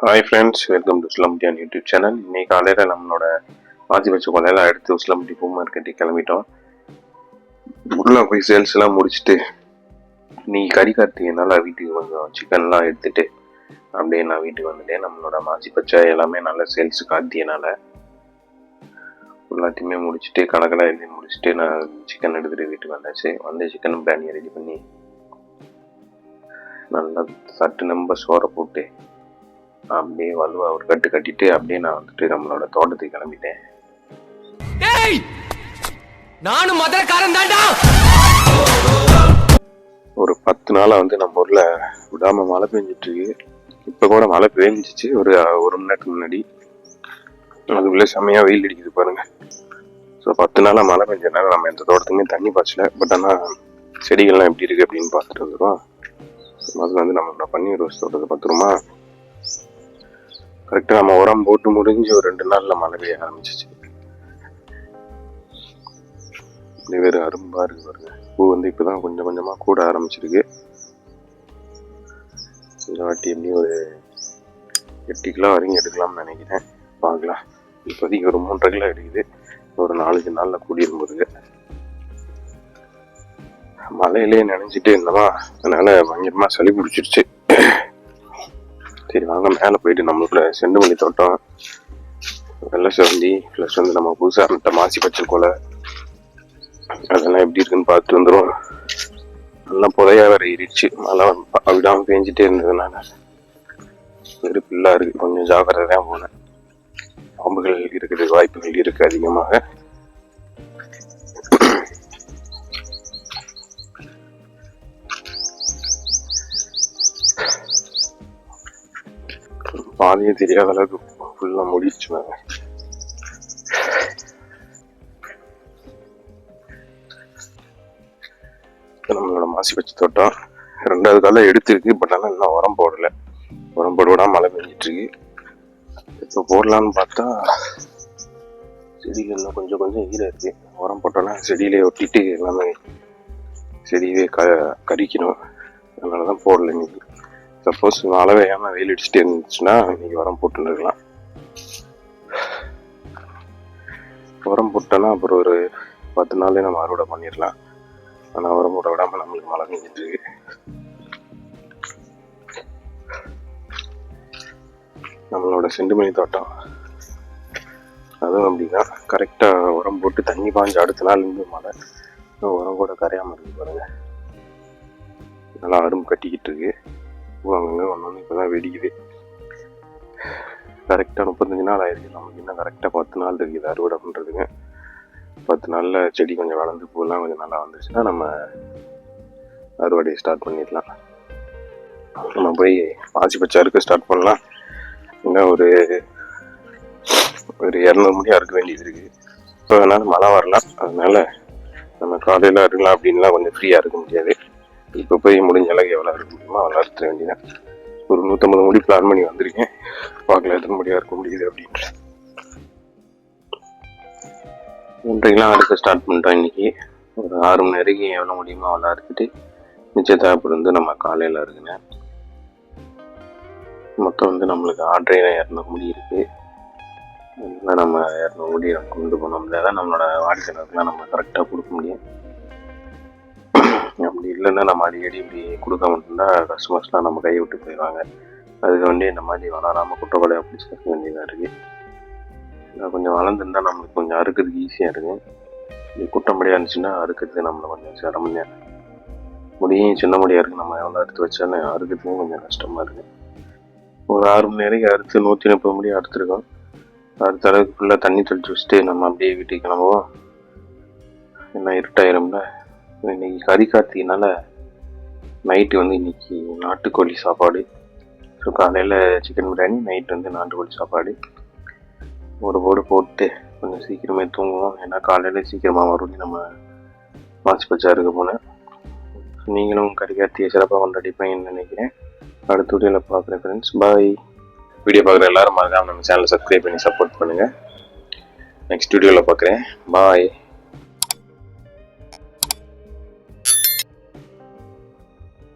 Hi friends welcome to உஸ்லம்டியான் YouTube channel இன்னைக்கு காலையில் நம்மளோட மாஜி வச்ச கொலையில் எடுத்து உஸ்லம்டி பூ மார்க்கெட்டுக்கு கிளம்பிட்டோம். உள்ளே போய் சேல்ஸ் எல்லாம் முடிச்சுட்டு நீ கறி கார்த்திகனால வீட்டுக்கு கொஞ்சம் சிக்கன்லாம் எடுத்துட்டு அப்படியே நான் வீட்டுக்கு வந்துட்டேன். நம்மளோட மாசி பச்சை எல்லாமே நல்ல சேல்ஸ் கார்த்திகனால எல்லாத்தையுமே முடிச்சுட்டு கணக்கெல்லாம் எழுதி முடிச்சுட்டு நான் சிக்கன் எடுத்துகிட்டு வீட்டுக்கு வந்தாச்சு. வந்து சிக்கன் பிரியாணி ரெடி பண்ணி நல்லா சட்டு நம்ப சோறை போட்டு அப்படியே வலுவா ஒரு கட்டு கட்டிட்டு அப்படியே நான் வந்துட்டு நம்மளோட தோட்டத்துக்கு கிளம்பிட்டேன். நானும் மதுரக்காரன் ஒரு பத்து நாளா வந்து நம்ம ஊர்ல விடாம மழை பெஞ்சிட்டு இருக்கு இப்ப கூட மழை பெஞ்சிச்சு. ஒரு ஒரு மணி நேரத்துக்கு முன்னாடி. அதுக்குள்ள செம்மையா வெயில் அடிக்குது பாருங்க. ஸோ பத்து நாளா மழை பெஞ்சதுனால நம்ம எந்த தோட்டத்துக்குமே தண்ணி பாய்ச்சல. பட் ஆனா செடிகள்லாம் எப்படி இருக்கு அப்படின்னு பார்த்துட்டு வந்துடும் முதல்ல வந்து நம்மளோட பன்னீர் ரோஸ் தோட்டத்தை பார்த்துருமா கரெக்டாக நம்ம உரம் போட்டு முடிஞ்சு ஒரு ரெண்டு நாளில் மழை பெய்ய ஆரம்பிச்சிச்சு. இது வேறு அரும்பாக இருக்கு பாருங்க. பூ வந்து இப்போ தான் கொஞ்சம் கொஞ்சமாக கூட ஆரம்பிச்சிருக்கு. இந்த வாட்டி எப்படி ஒரு எட்டு கிலோ வரைக்கும் எடுக்கலாம்னு நினைக்கிறேன். பார்க்கலாம். இப்போதைக்கு ஒரு மூன்றரை கிலோ எடுக்குது. ஒரு நாலஞ்சு நாளில் கூடிரும் போதுங்க. மழையிலே நினைஞ்சிட்டே இருந்தோமா? அதனால பயங்கரமாக சளி பிடிச்சிருச்சு. சரி வாங்க மேலே போயிட்டு நம்மளுக்குள்ள செண்டுமல்லி தோட்டம் வெள்ளை சிவந்தி ப்ளஸ் வந்து நம்ம புதுசாக நட்ட மாசி பச்சை கொலை அதெல்லாம் எப்படி இருக்குன்னு பார்த்து வந்துடும் நல்லா புதையாக வேற ஏறிடுச்சு. மழை விடாமல் பேஞ்சிட்டே இருந்ததுனால வெறும் இருக்குது கொஞ்சம் ஜாக்கிரதையா போனேன் பாம்புகள் இருக்கிறது வாய்ப்புகள் இருக்குது அதிகமாக. பாதையே தெரியாத அளவுக்கு ஃபுல்லா முடிச்சு நம்மளோட மாசி வச்சு தோட்டம் ரெண்டாவது காலம் எடுத்திருக்கு பட் ஆனால் இன்னும் உரம் போடல. உரம் போட மழை பெஞ்சிட்டு இருக்கு இப்போ போடலான்னு பார்த்தா செடிகள் இன்னும் கொஞ்சம் கொஞ்சம் ஈரம் இருக்கு. உரம் போட்டோன்னா செடியிலே ஒட்டிட்டு எல்லாமே செடியவே க கரிக்கணும். அதனால தான் போடல இன்னைக்கு. சப்போஸ் மழை பெய்யாம வெயில் அடிச்சுட்டே இருந்துச்சுன்னா இன்னைக்கு உரம் போட்டுருக்கலாம் உரம் போட்டோன்னா அப்புறம் ஒரு பத்து நாள்லயே நம்ம அறுவடை பண்ணிடலாம். ஆனா உரம் போட விடாம நம்மளுக்கு மழை பெஞ்சிட்டு இருக்கு. நம்மளோட செண்டுமணி தோட்டம். அதுவும் அப்படிதான். கரெக்டா உரம் போட்டு தண்ணி பாஞ்சு அடுத்த நாள் இருந்து மழை. உரம் கூட கரையாம இருக்கு பாருங்க. நல்லா அரும்பு கட்டிக்கிட்டு இருக்கு. அங்கங்க ஒன்று ஒன்று இப்போதான் வெடிக்குது. கரெக்டாக முப்பத்தஞ்சு நாள் ஆயிருக்கு. நமக்கு இன்னும் கரெக்டாக பத்து நாள் இருக்குது அறுவடை பண்ணுறதுங்க பத்து நாளில் செடி கொஞ்சம் வளர்ந்து பூலாம் கொஞ்சம் நல்லா வந்துருச்சுன்னா நம்ம அறுவடையை ஸ்டார்ட் பண்ணிடலாம். நம்ம போய் பாசி பச்சை அறுக்க ஸ்டார்ட் பண்ணலாம். இன்னும் ஒரு ஒரு இரநூறு மணி அறுக்க வேண்டியது இருக்குது இப்போ அதனால் மழை வரலாம். அதனால் நம்ம காலையில் அறுக்கலாம் அப்படின்லாம் கொஞ்சம் ஃப்ரீயாக இருக்க முடியாது. இப்போ போய் முடிஞ்ச அளவுக்கு எவ்வளோ இருக்க முடியுமோ அவ்வளோ அறுத்துற வேண்டியதான் ஒரு நூற்றம்பது முடி பிளான் பண்ணி வந்திருக்கேன். பார்க்கல எத்தனை முடியாக இருக்க முடியுது அப்படின்ட்டு. ஒன்றைக்கெல்லாம் அறுக்க ஸ்டார்ட் பண்ணிட்டோம் இன்றைக்கி ஒரு ஆறு மணி வரைக்கும் எவ்வளோ முடியுமோ அவ்வளோ அறுத்துட்டு மிச்சத்தை தேவைப்படு வந்து நம்ம காலையில் இருக்குங்க. மொத்தம் வந்து நம்மளுக்கு ஆர்டரே இரநூறு முடி இருக்குது நம்ம இரநூறு முடி நம்ம கொண்டு போனோம்ல தான் நம்மளோட வாடிக்கையாளருக்குலாம் நம்ம கரெக்டாக கொடுக்க முடியும். அப்படி இல்லைன்னா நம்ம அடிக்கடி இப்படி கொடுக்க மாட்டோம்னா கஸ்டமர்ஸ்லாம் நம்ம கையை விட்டு போயிடுவாங்க. அதுக்கு வந்து இந்த மாதிரி வளராமல் குற்றப்படையாக பிடிச்சி சேர்க்க வேண்டியதாக இருக்குது இன்னும் கொஞ்சம் வளர்ந்துருந்தா நம்மளுக்கு கொஞ்சம் அறுக்கிறதுக்கு ஈஸியாக இருக்கும் இது குட்டம்படியாக இருந்துச்சுன்னா அறுக்கிறது நம்மளை கொஞ்சம் சிரமம் முடியும் சின்ன முடியாக இருக்குது நம்ம எவ்வளோ அறுத்து வச்சாலும் அறுக்கிறதுக்கும் கொஞ்சம் கஷ்டமாக இருக்குது ஒரு ஆறு மணி நேரம் அறுத்து நூற்றி முப்பது மணி அறுத்துருக்கோம். அடுத்த அளவுக்கு ஃபுல்லாக தண்ணி தெளிச்சு வச்சுட்டு நம்ம அப்படியே வீட்டுக்கு கிளம்புவோம். என்ன இருட்டாயிரும்ல. இன்னைக்கு கறி கார்த்திகனால நைட்டு வந்து இன்னைக்கு நாட்டுக்கோழி சாப்பாடு. ஸோ காலையில் சிக்கன் பிரியாணி நைட் வந்து நாட்டுக்கோழி சாப்பாடு. ஒரு போடு போட்டு கொஞ்சம் சீக்கிரமே தூங்குவோம். ஏன்னா காலையில் சீக்கிரமாக மறுபடியும் நம்ம மாசி பச்சாருக்கு போனேன் நீங்களும் கறி கார்த்தியை சிறப்பாக கொண்டாடிப்பீங்கன்னு நினைக்கிறேன். அடுத்த வீடியோவில் பார்க்குறேன் ஃப்ரெண்ட்ஸ் பாய் வீடியோ பார்க்குற எல்லாரும் மறக்காமல் நம்ம சேனலை சப்ஸ்கிரைப் பண்ணி சப்போர்ட் பண்ணுங்கள் நெக்ஸ்ட் வீடியோவில் பார்க்குறேன். பாய்